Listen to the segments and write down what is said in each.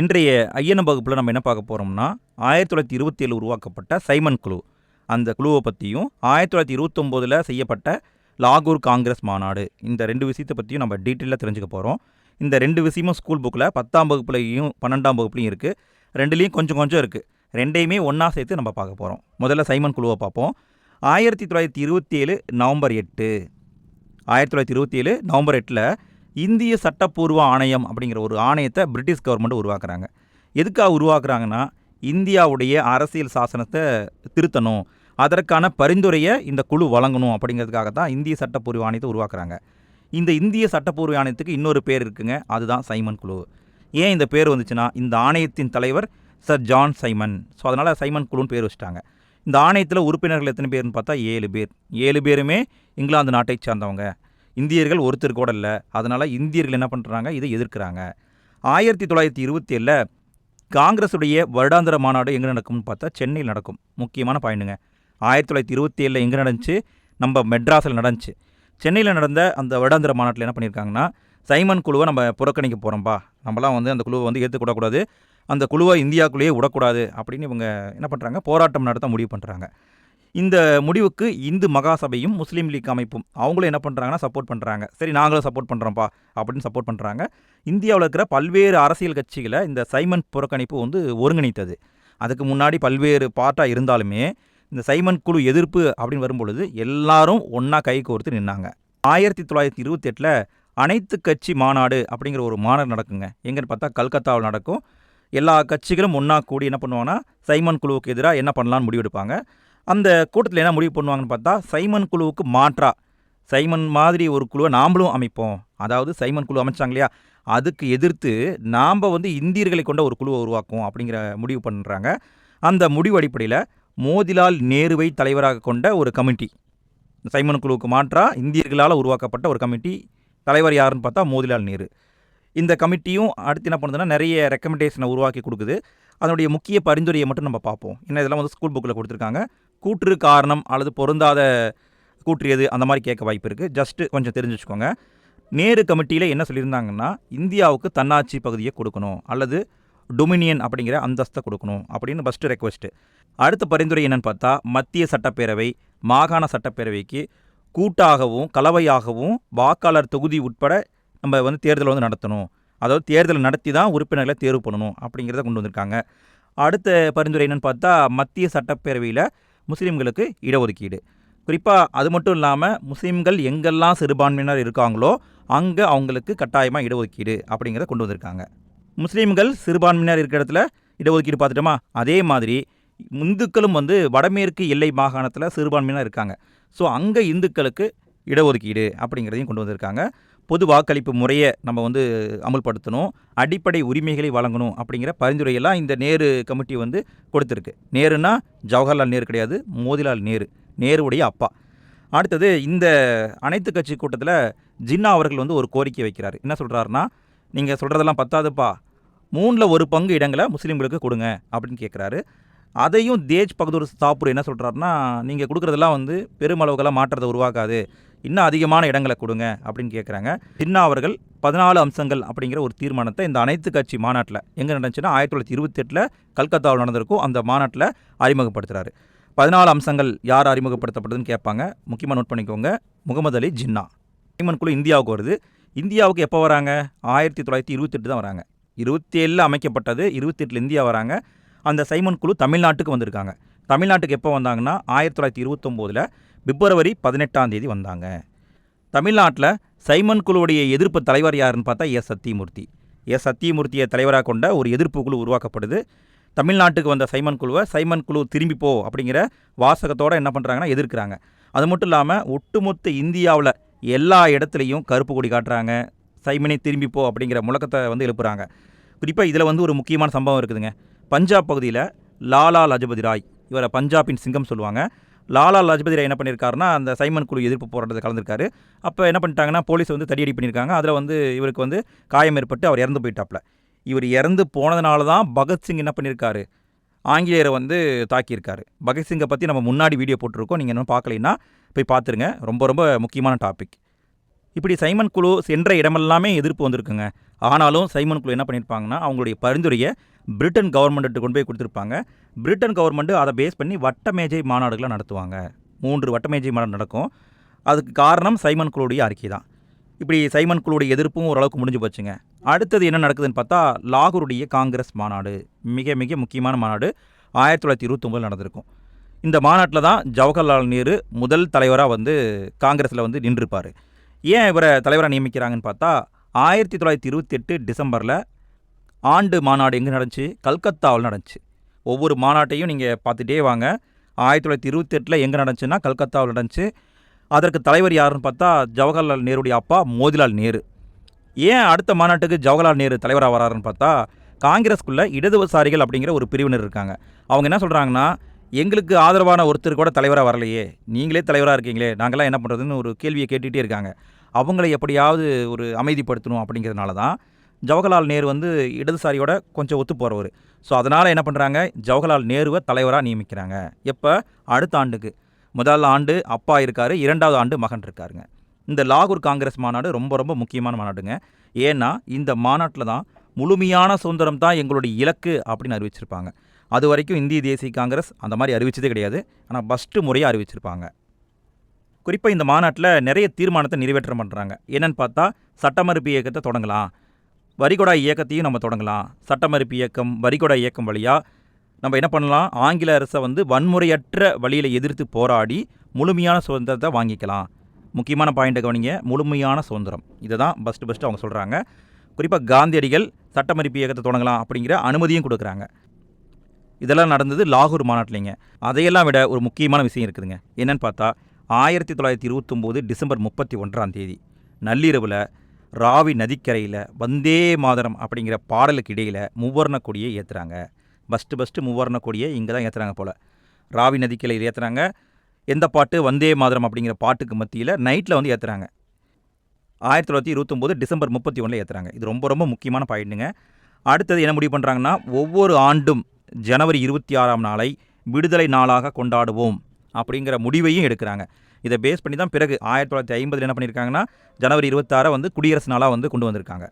இன்றைய ஐயனம் வகுப்பில் நம்ம என்ன பார்க்க போகிறோம்னா ஆயிரத்தி தொள்ளாயிரத்தி இருபத்தி ஏழு உருவாக்கப்பட்ட சைமன் குழு. அந்த குழுவை பற்றியும் ஆயிரத்தி தொள்ளாயிரத்தி இருபத்தொம்போதில் செய்யப்பட்ட லாகூர் காங்கிரஸ் மாநாடு. இந்த ரெண்டு விஷயத்தை பற்றியும் நம்ம டீட்டெயிலாக தெரிஞ்சுக்க போகிறோம் இந்த ரெண்டு விஷயமும் ஸ்கூல் புக்கில் பத்தாம் வகுப்புலையும் பன்னெண்டாம் வகுப்புலையும் இருக்குது ரெண்டுலேயும் கொஞ்சம் கொஞ்சம் இருக்குது ரெண்டையுமே ஒன்றா சேர்த்து நம்ம பார்க்க போகிறோம் முதல்ல சைமன் குழுவை பார்ப்போம். ஆயிரத்தி தொள்ளாயிரத்தி இருபத்தி ஏழு நவம்பர் எட்டு. ஆயிரத்தி தொள்ளாயிரத்தி இருபத்தி ஏழு நவம்பர் எட்டில் இந்திய சட்டப்பூர்வ ஆணையம் அப்படிங்கிற ஒரு ஆணையத்தை பிரிட்டிஷ் கவர்மெண்ட் உருவாக்குறாங்க. எதுக்காக உருவாக்குறாங்கன்னா இந்தியாவுடைய அரசியல் சாசனத்தை திருத்தணும் அதற்கான பரிந்துரையை இந்த குழு வழங்கணும் அப்படிங்கிறதுக்காக தான் இந்திய சட்டப்பூர்வ ஆணையத்தை உருவாக்குறாங்க. இந்த இந்திய சட்டப்பூர்வ ஆணையத்துக்கு இன்னொரு பேர் இருக்குங்க அதுதான் சைமன் குழு. ஏன் இந்த பேர் வந்துச்சுன்னா இந்த ஆணையத்தின் தலைவர் சர் ஜான் சைமன். ஸோ அதனால் சைமன் குழுன்னு பேர் வச்சுட்டாங்க. இந்த ஆணையத்தில் உறுப்பினர்கள் எத்தனை பேர்னு பார்த்தா ஏழு பேர். ஏழு பேருமே இங்கிலாந்து நாட்டை சார்ந்தவங்க. இந்தியர்கள் ஒருத்தர் கூட இல்லை. அதனால் இந்தியர்கள் என்ன பண்ணுறாங்க இதை எதிர்க்கிறாங்க. ஆயிரத்தி தொள்ளாயிரத்தி இருபத்தி ஏழில் காங்கிரஸுடைய வருடாந்திர மாநாடு எங்கே நடக்கும்னு பார்த்தா சென்னையில் நடக்கும். முக்கியமான பாயிண்ட்டுங்க ஆயிரத்தி தொள்ளாயிரத்தி இருபத்தி ஏழில் எங்கே நடந்துச்சு? நம்ம மெட்ராஸில் நடந்துச்சு. சென்னையில் நடந்த அந்த வருடாந்திர மாநாட்டில் என்ன பண்ணியிருக்காங்கன்னா சைமன் குழுவை நம்ம புறக்கணிக்க போகிறோம்ப்பா நம்மலாம் வந்து அந்த குழுவை வந்து ஏற்றுக்கூடக்கூடாது அந்த குழுவை இந்தியாக்குள்ளேயே விடக்கூடாது அப்படின்னு இவங்க என்ன பண்ணுறாங்க போராட்டம் நடத்த முடிவு பண்ணுறாங்க இந்த முடிவுக்கு இந்து மகாசபையும் முஸ்லீம் லீக் அமைப்பும் அவங்களும் என்ன பண்ணுறாங்கன்னா சப்போர்ட் பண்ணுறாங்க சரி நாங்களும் சப்போர்ட் பண்ணுறோம்ப்பா அப்படின்னு சப்போர்ட் பண்ணுறாங்க இந்தியாவில் இருக்கிற பல்வேறு அரசியல் கட்சிகளை இந்த சைமன் புறக்கணிப்பு வந்து ஒருங்கிணைத்தது. அதுக்கு முன்னாடி பல்வேறு பார்ட்டாக இருந்தாலுமே இந்த சைமன் குழு எதிர்ப்பு அப்படின்னு வரும்பொழுது எல்லாரும் ஒன்றா கை கோர்த்து நின்னாங்க. ஆயிரத்தி தொள்ளாயிரத்தி இருபத்தெட்டில் அனைத்து கட்சி மாநாடு அப்படிங்கிற ஒரு மாநாடு நடக்குங்க. எங்கன்னு பார்த்தா கல்கத்தாவில் நடக்கும். எல்லா கட்சிகளும் ஒன்றா கூடி என்ன பண்ணுவாங்கன்னா சைமன் குழுவுக்கு எதிராக என்ன பண்ணலான்னு முடிவெடுப்பாங்க. அந்த கூட்டத்தில் என்ன முடிவு பண்ணுவாங்கன்னு பார்த்தா சைமன் குழுவுக்கு மாற்றா. சைமன் மாதிரி ஒரு குழுவை நாமளும் அமைப்போம். அதாவது சைமன் குழு அமைச்சாங்க இல்லையா? அதுக்கு எதிர்த்து நாம் வந்து இந்தியர்களை கொண்ட ஒரு குழுவை உருவாக்குவோம் அப்படிங்கிற முடிவு பண்ணுறாங்க அந்த முடிவு அடிப்படையில் மோதிலால் நேருவை தலைவராக கொண்ட ஒரு கமிட்டி. சைமன் குழுவுக்கு மாற்றா இந்தியர்களால் உருவாக்கப்பட்ட ஒரு கமிட்டி. தலைவர் யாருன்னு பார்த்தா மோதிலால் நேரு. இந்த கமிட்டியும் அடுத்து என்ன பண்ணுதுன்னா நிறைய ரெக்கமெண்டேஷனை உருவாக்கி கொடுக்குது. அதனுடைய முக்கிய பரிந்துரையை மட்டும் நம்ம பார்ப்போம். ஏன்னா இதெல்லாம் வந்து ஸ்கூல் புக்கில் கொடுத்துருக்காங்க. கூற்று காரணம் அல்லது பொருந்தாத கூற்றியது அந்த மாதிரி கேட்க வாய்ப்பு இருக்குது ஜஸ்ட்டு கொஞ்சம் தெரிஞ்சு வச்சுக்கோங்க நேரு கமிட்டியில் என்ன சொல்லியிருந்தாங்கன்னா இந்தியாவுக்கு தன்னாட்சி பகுதியை கொடுக்கணும் அல்லது டொமினியன் அப்படிங்கிற அந்தஸ்தை கொடுக்கணும் அப்படின்னு ஃபஸ்ட்டு ரெக்வஸ்ட்டு அடுத்த பரிந்துரை என்னென்னு பார்த்தா மத்திய சட்டப்பேரவை மாகாண சட்டப்பேரவைக்கு கூட்டாகவும் கலவையாகவும் வாக்காளர் தொகுதி உட்பட நம்ம வந்து தேர்தல் வந்து நடத்தணும். அதாவது தேர்தலை நடத்தி தான் உறுப்பினர்களை தேர்வு பண்ணணும் அப்படிங்கிறத கொண்டு வந்திருக்காங்க. அடுத்த பரிந்துரை என்னென்னு பார்த்தா மத்திய சட்டப்பேரவையில் முஸ்லீம்களுக்கு இடஒதுக்கீடு. குறிப்பாக அது மட்டும் இல்லாமல் முஸ்லீம்கள் எங்கெல்லாம் சிறுபான்மையினர் இருக்காங்களோ அங்கே அவங்களுக்கு கட்டாயமாக இடஒதுக்கீடு அப்படிங்கிறத கொண்டு வந்திருக்காங்க. முஸ்லீம்கள் சிறுபான்மையினர் இருக்கிற இடத்துல இடஒதுக்கீடு பார்த்துட்டோமா? அதே மாதிரி இந்துக்களும் வந்து வடமேற்கு எல்லை மாகாணத்தில் சிறுபான்மையினர் இருக்காங்க. ஸோ அங்கே இந்துக்களுக்கு இடஒதுக்கீடு அப்படிங்கிறதையும் கொண்டு வந்திருக்காங்க. பொது வாக்களிப்பு முறையை நம்ம வந்து அமல்படுத்தணும் அடிப்படை உரிமைகளை வழங்கணும் அப்படிங்கிற பரிந்துரையெல்லாம் இந்த நேரு கமிட்டி வந்து கொடுத்துருக்கு. நேருன்னா ஜவஹர்லால் நேரு கிடையாது மோதிலால் நேரு நேருடைய அப்பா. அடுத்தது இந்த அனைத்து கட்சி கூட்டத்தில் ஜின்னா அவர்கள் வந்து ஒரு கோரிக்கை வைக்கிறார். என்ன சொல்கிறாருன்னா நீங்கள் சொல்கிறதெல்லாம் பத்தாதுப்பா. மூணில் ஒரு பங்கு இடங்களை முஸ்லீம்களுக்கு கொடுங்க அப்படின்னு கேட்குறாரு அதையும் தேஜ் பகதூர் தாப்பூர் என்ன சொல்கிறாருன்னா நீங்கள் கொடுக்குறதெல்லாம் வந்து பெருமளவுகளாக மாற்றத்தை உருவாக்காது. இன்னும் அதிகமான இடங்களை கொடுங்க அப்படின்னு கேட்குறாங்க சின்னா அவர்கள் பதினாலு அம்சங்கள் அப்படிங்கிற ஒரு தீர்மானத்தை இந்த அனைத்து கட்சி மாநாட்டில் எங்கே நடந்துச்சுன்னா ஆயிரத்தி தொள்ளாயிரத்தி இருபத்தெட்டில் கல்கத்தாவில் நடந்திருக்கும் அந்த மாநாட்டில் அறிமுகப்படுத்துகிறாரு பதினாலு அம்சங்கள் யார் அறிமுகப்படுத்தப்பட்டதுன்னு கேட்பாங்க. முக்கியமாக நோட் பண்ணிக்கோங்க. முகமது அலி ஜின்னா. சைமன் குழு இந்தியாவுக்கு வருது. இந்தியாவுக்கு எப்போ வராங்க? ஆயிரத்தி தொள்ளாயிரத்தி இருபத்தெட்டு தான் வராங்க. இருபத்தி ஏழில் அமைக்கப்பட்டது இருபத்தெட்டில் இந்தியா வராங்க. அந்த சைமன் குழு தமிழ்நாட்டுக்கு வந்திருக்காங்க. தமிழ்நாட்டுக்கு எப்போ வந்தாங்கன்னா ஆயிரத்தி தொள்ளாயிரத்தி இருபத்தொம்போதில் பிப்ரவரி பதினெட்டாம் தேதி வந்தாங்க. தமிழ்நாட்டில் சைமன் குழுவுடைய எதிர்ப்பு தலைவர் யாருன்னு பார்த்தா எஸ் சத்தியமூர்த்தி. எஸ் சத்தியமூர்த்தியை தலைவராக கொண்ட ஒரு எதிர்ப்பு குழு உருவாக்கப்படுது. தமிழ்நாட்டுக்கு வந்த சைமன் குழுவை சைமன் குழு திரும்பி போ அப்படிங்கிற வாசகத்தோடு என்ன பண்ணுறாங்கன்னா எதிர்க்கிறாங்க. அது மட்டும் இல்லாமல் ஒட்டுமொத்த இந்தியாவில் எல்லா இடத்துலையும் கருப்பு கொடி காட்டுறாங்க. சைமனை திரும்பி போ அப்படிங்கிற முழக்கத்தை வந்து எழுப்புறாங்க. குறிப்பாக இதில் வந்து ஒரு முக்கியமான சம்பவம் இருக்குதுங்க. பஞ்சாப் பகுதியில் லாலா லஜபதி ராய் இவரை பஞ்சாபின் சிங்கம் சொல்லுவாங்க. லாலா லஜபதி ராய் என்ன பண்ணியிருக்காருன்னா அந்த சைமன் குழு எதிர்ப்பு போராட்டத்தில் கலந்துருக்காரு. அப்போ என்ன பண்ணிட்டாங்கன்னா போலீஸ் வந்து தடியடி பண்ணியிருக்காங்க அதில் வந்து இவருக்கு வந்து காயம் ஏற்பட்டு அவர் இறந்து போயிட்டாப்ல. இவர் இறந்து போனதுனால தான் பகத்சிங் என்ன பண்ணியிருக்காரு ஆங்கிலேயரை வந்து தாக்கியிருக்காரு. பகத்சிங்கை பற்றி நம்ம முன்னாடி வீடியோ போட்டிருக்கோம். நீங்கள் இன்னும் பார்க்கலைன்னா போய் பார்த்துருங்க. ரொம்ப ரொம்ப முக்கியமான டாபிக் இப்படி சைமன் குழு சென்ற இடமெல்லாமே எதிர்ப்பு வந்திருக்குங்க. ஆனாலும் சைமன் குழு என்ன பண்ணியிருப்பாங்கன்னா அவங்களுடைய பரிந்துரையை பிரிட்டன் கவர்மெண்ட்டு கொண்டு போய் கொடுத்துருப்பாங்க. பிரிட்டன் கவர்மெண்ட்டு அதை பேஸ் பண்ணி வட்டமேஜை மாநாடுகளை நடத்துவாங்க. மூன்று வட்டமேஜை மாநாடு நடக்கும். அதுக்கு காரணம் சைமன் குழுடைய அறிக்கை தான். இப்படி சைமன் குழுடைய எதிர்ப்பும் ஓரளவுக்கு முடிஞ்சு போச்சுங்க. அடுத்தது என்ன நடக்குதுன்னு பார்த்தா லாகூருடைய காங்கிரஸ் மாநாடு. மிக மிக முக்கியமான மாநாடு. ஆயிரத்தி தொள்ளாயிரத்தி இருபத்தொம்பதில் நடந்திருக்கும். இந்த மாநாட்டில் தான் ஜவஹர்லால் நேரு முதல் தலைவராக வந்து காங்கிரஸில் வந்து நின்றுப்பார் ஏன் இவரை தலைவராக நியமிக்கிறாங்கன்னு பார்த்தா ஆயிரத்தி தொள்ளாயிரத்தி இருபத்தெட்டு டிசம்பரில் ஆண்டு மாநாடு எங்கே நடந்துச்சு? கல்கத்தாவில் நடந்துச்சு. ஒவ்வொரு மாநாட்டையும் நீங்கள் பார்த்துட்டே வாங்க. ஆயிரத்தி தொள்ளாயிரத்தி இருபத்தெட்டில் எங்கே நடந்துச்சுன்னா கல்கத்தாவில் நடந்துச்சு. அதற்கு தலைவர் யாருன்னு பார்த்தா ஜவஹர்லால் நேருடைய அப்பா மோதிலால் நேரு. ஏன் அடுத்த மாநாட்டுக்கு ஜவஹர்லால் நேரு தலைவராக வராருன்னு பார்த்தா காங்கிரஸ்குள்ளே இடதுசாரிகள் அப்படிங்கிற ஒரு பிரிவினர் இருக்காங்க. அவங்க என்ன சொல்கிறாங்கன்னா எங்களுக்கு ஆதரவான ஒருத்தர் கூட தலைவராக வரலையே. நீங்களே தலைவராக இருக்கீங்களே. நாங்களாம் என்ன பண்ணுறதுன்னு ஒரு கேள்வியை கேட்டுகிட்டே இருக்காங்க. அவங்கள எப்படியாவது ஒரு அமைதிப்படுத்தணும் அப்படிங்கிறதுனால தான் ஜவஹர்லால் நேரு வந்து இடதுசாரியோட கொஞ்சம் ஒத்து போகிறவர் ஸோ அதனால் என்ன பண்ணுறாங்க ஜவஹர்லால் நேருவை தலைவராக நியமிக்கிறாங்க. எப்போ? அடுத்த ஆண்டுக்கு. முதல் ஆண்டு அப்பா இருக்கார் இரண்டாவது ஆண்டு மகன் இருக்காருங்க. இந்த லாகூர் காங்கிரஸ் மாநாடு ரொம்ப ரொம்ப முக்கியமான மாநாடுங்க. ஏன்னா இந்த மாநாட்டில் தான் முழுமையான சுதந்திரம் தான் எங்களுடைய இலக்கு அப்படின்னு அறிவிச்சிருப்பாங்க. அது வரைக்கும் இந்திய தேசிய காங்கிரஸ் அந்த மாதிரி அறிவிச்சதே கிடையாது. ஆனால் ஃபஸ்ட்டு முறையாக அறிவிச்சிருப்பாங்க. குறிப்பாக இந்த மாநாட்டில் நிறைய தீர்மானத்தை நிறைவேற்றம் பண்ணுறாங்க என்னென்னு பார்த்தா சட்டமறுப்பு இயக்கத்தை தொடங்கலாம். வரிகொடா இயக்கத்தையும் நம்ம தொடங்கலாம். சட்டமறுப்பு இயக்கம் வரிகொடா இயக்கம் வழியாக நம்ம என்ன பண்ணலாம்? ஆங்கில அரசை வந்து வன்முறையற்ற வழியில் எதிர்த்து போராடி முழுமையான சுதந்திரத்தை வாங்கிக்கலாம். முக்கியமான பாயிண்ட்டை கவனிங்க. முழுமையான சுதந்திரம். இதை தான் ஃபஸ்ட்டு ஃபஸ்ட்டு அவங்க சொல்கிறாங்க குறிப்பாக காந்தியடிகள் சட்டமறுப்பு இயக்கத்தை தொடங்கலாம் அப்படிங்கிற அனுமதியும் கொடுக்குறாங்க. இதெல்லாம் நடந்தது லாகூர் மாநாட்டிலிங்க. அதையெல்லாம் விட ஒரு முக்கியமான விஷயம் இருக்குதுங்க. என்னென்னு பார்த்தா ஆயிரத்தி தொள்ளாயிரத்தி இருபத்தொம்போது டிசம்பர் முப்பத்தி ஒன்றாம் தேதி நள்ளிரவில் ராவி நதிக்கரையில் வந்தே மாதரம் அப்படிங்கிற பாடலுக்கு இடையில் முவ்வர்ண கொடியை ஏற்றுறாங்க ஃபஸ்ட்டு ஃபஸ்ட்டு முவ்வர்ண கொடியை இங்கே தான் ஏற்றுறாங்க போல். ராவி நதிக்கரையில் ஏற்றுறாங்க எந்த பாட்டு? வந்தே மாதரம் அப்படிங்கிற பாட்டுக்கு மத்தியில் நைட்டில் வந்து ஏற்றுறாங்க ஆயிரத்தி தொள்ளாயிரத்தி இருபத்தொம்போது டிசம்பர் முப்பத்தி ஒன்றில் ஏற்றுறாங்க இது ரொம்ப ரொம்ப முக்கியமான பாயிண்ட்டுங்க. அடுத்தது என்ன முடிவு பண்ணுறாங்கன்னா ஒவ்வொரு ஆண்டும் ஜனவரி இருபத்தி ஆறாம் நாளை விடுதலை நாளாக கொண்டாடுவோம் அப்படிங்கிற முடிவையும் எடுக்கிறாங்க. இதை பேஸ் பண்ணி தான் பிறகு ஆயிரத்தி தொள்ளாயிரத்தி ஐம்பதில் என்ன பண்ணியிருக்காங்கன்னா ஜனவரி இருபத்தாறை வந்து குடியரசு நாளாக வந்து கொண்டு வந்திருக்காங்க.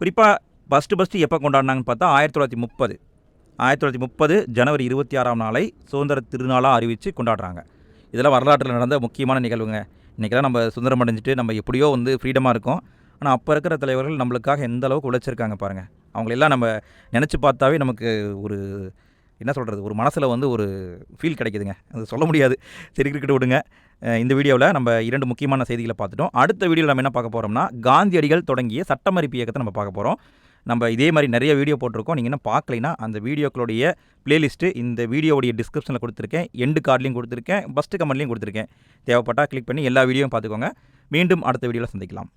குறிப்பாக ஃபஸ்ட்டு ஃபஸ்ட்டு எப்போ கொண்டாடினாங்கன்னு பார்த்தா ஆயிரத்தி தொள்ளாயிரத்தி முப்பது. ஆயிரத்தி தொள்ளாயிரத்தி முப்பது ஜனவரி இருபத்தி ஆறாம் நாளை சுதந்திர திருநாளாக அறிவித்து கொண்டாடுறாங்க. இதெல்லாம் வரலாற்றில் நடந்த முக்கியமான நிகழ்வுங்க. இன்றைக்கெல்லாம் நம்ம சுதந்திரம் அடைஞ்சிட்டு நம்ம எப்படியோ வந்து ஃப்ரீடமாக இருக்கோம். ஆனால் அப்போ இருக்கிற தலைவர்கள் நம்மளுக்காக எந்த அளவுக்கு உழைச்சிருக்காங்க பாருங்கள் அவங்களெல்லாம் நம்ம நினச்சி பார்த்தாவே நமக்கு ஒரு என்ன சொல்கிறது ஒரு மனசில் வந்து ஒரு ஃபீல் கிடைக்குதுங்க. அது சொல்ல முடியாது. சரி கிரிக்கெட் விடுங்க. இந்த வீடியோவில் நம்ம இரண்டு முக்கியமான செய்திகளை பார்த்துட்டோம். அடுத்த வீடியோவில் நம்ம என்ன பார்க்க போகிறோம்னா காந்தியடிகள் தொடங்கிய சட்டமறிப்பு இயக்கத்தை நம்ம பார்க்க போகிறோம் நம்ம இதே மாதிரி நிறைய வீடியோ போட்டிருக்கோம். நீங்கள் என்ன பார்க்கலைன்னா அந்த வீடியோக்களுடைய பிளேலிஸ்ட்டு இந்த வீடியோவுடைய டிஸ்கிரிப்ஷனில் கொடுத்துருக்கேன். எண்டு கார்ட்லேயும் கொடுத்துருக்கேன். ஃபஸ்ட்டு கமெண்ட்லேயும் கொடுத்துருக்கேன். தேவைப்பட்டால் கிளிக் பண்ணி எல்லா வீடியோவும் பார்த்துக்கோங்க. மீண்டும் அடுத்த வீடியோவில் சந்திக்கலாம்.